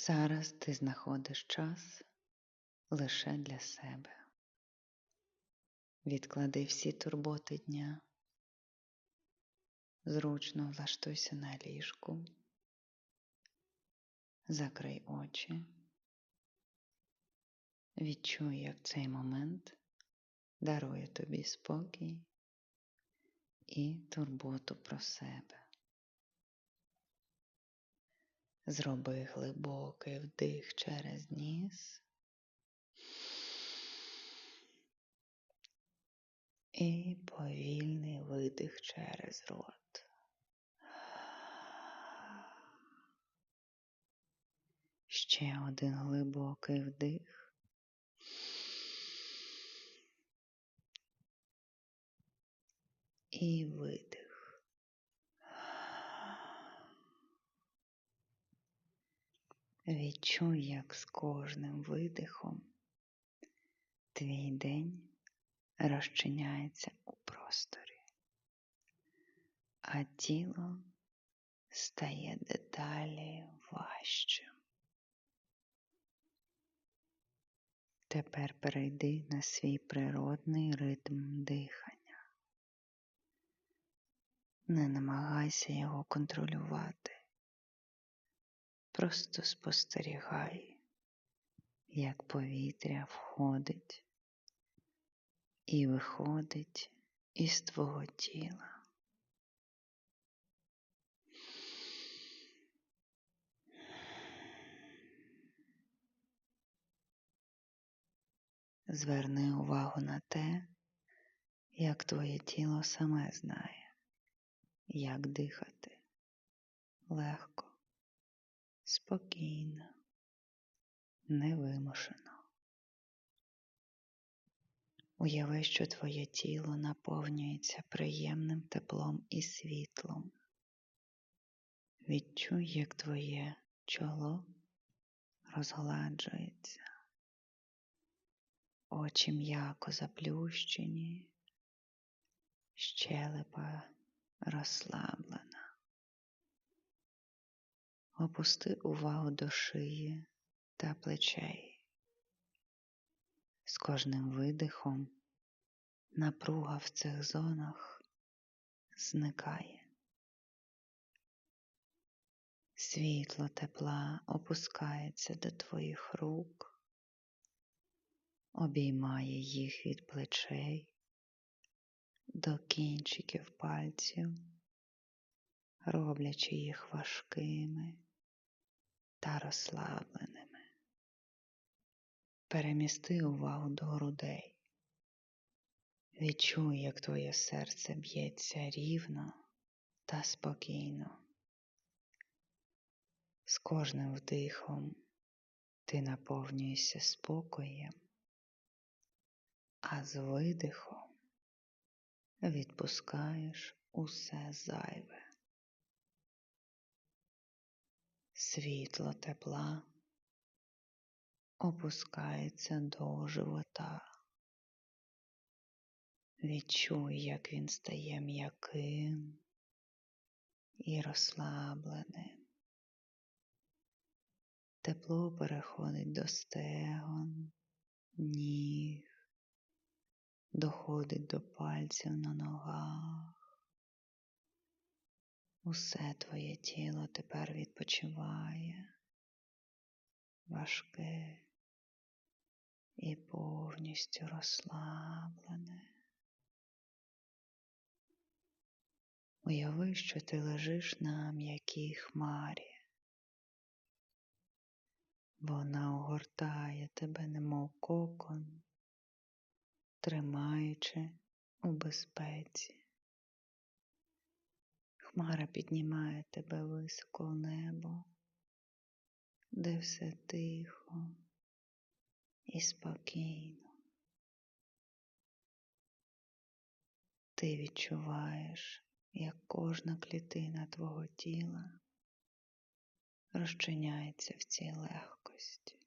Зараз ти знаходиш час лише для себе. Відклади всі турботи дня, зручно влаштуйся на ліжку, закрий очі, відчуй, як цей момент дарує тобі спокій і турботу про себе. Зроби глибокий вдих через ніс і повільний видих через рот. Ще один глибокий вдих. І видих. Відчуй, як з кожним видихом твій день розчиняється у просторі, а тіло стає деталі важчим. Тепер перейди на свій природний ритм дихання. Не намагайся його контролювати. Просто спостерігай, як повітря входить і виходить із твого тіла. Зверни увагу на те, як твоє тіло саме знає, як дихати легко, спокійно, невимушено. Уяви, що твоє тіло наповнюється приємним теплом і світлом. Відчуй, як твоє чоло розгладжується, очі м'яко заплющені, щелепа розслаблена. Опусти увагу до шиї та плечей. З кожним видихом напруга в цих зонах зникає. Світло тепла опускається до твоїх рук, обіймає їх від плечей до кінчиків пальців, роблячи їх важкими розслабленими. Перемісти увагу до грудей. Відчуй, як твоє серце б'ється рівно та спокійно. З кожним вдихом ти наповнюєшся спокоєм, а з видихом відпускаєш усе зайве. Світло тепла опускається до живота. Відчуй, як він стає м'яким і розслабленим. Тепло переходить до стегон, ніг, доходить до пальців на ногах. Усе твоє тіло тепер відпочиває, важке і повністю розслаблене. Уяви, що ти лежиш на м'якій хмарі. Вона огортає тебе, немов кокон, тримаючи у безпеці. Хмара піднімає тебе високо в небо, де все тихо і спокійно. Ти відчуваєш, як кожна клітина твого тіла розчиняється в цій легкості.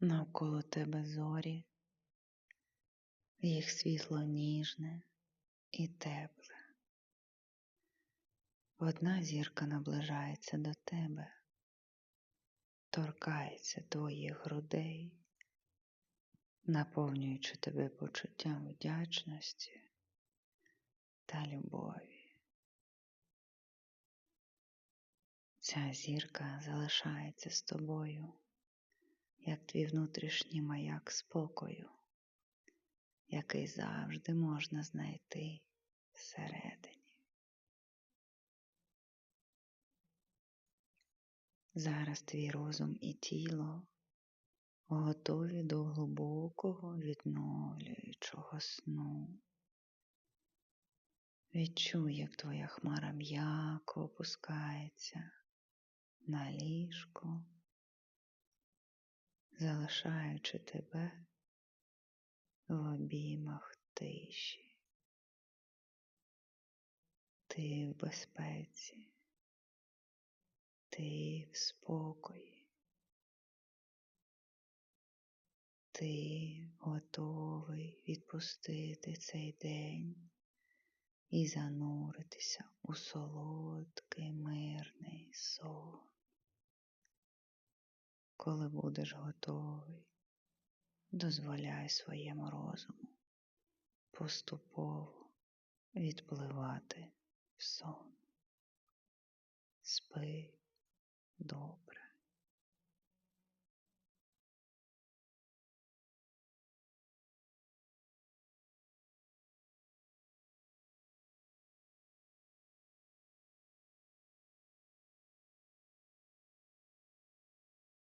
Навколо тебе зорі, їх світло ніжне і тепле. Одна зірка наближається до тебе, торкається твоїх грудей, наповнюючи тебе почуттям вдячності та любові. Ця зірка залишається з тобою, як твій внутрішній маяк спокою, який завжди можна знайти всередині. Зараз твій розум і тіло готові до глибокого відновлюючого сну. Відчуй, як твоя хмара м'яко опускається на ліжко, залишаючи тебе в обіймах тиші. Ти в безпеці ти в спокої, ти готовий відпустити цей день і зануритися у солодкий мирний сон. Коли будеш готовий, дозволяй своєму розуму поступово відпливати в сон. Спи добре.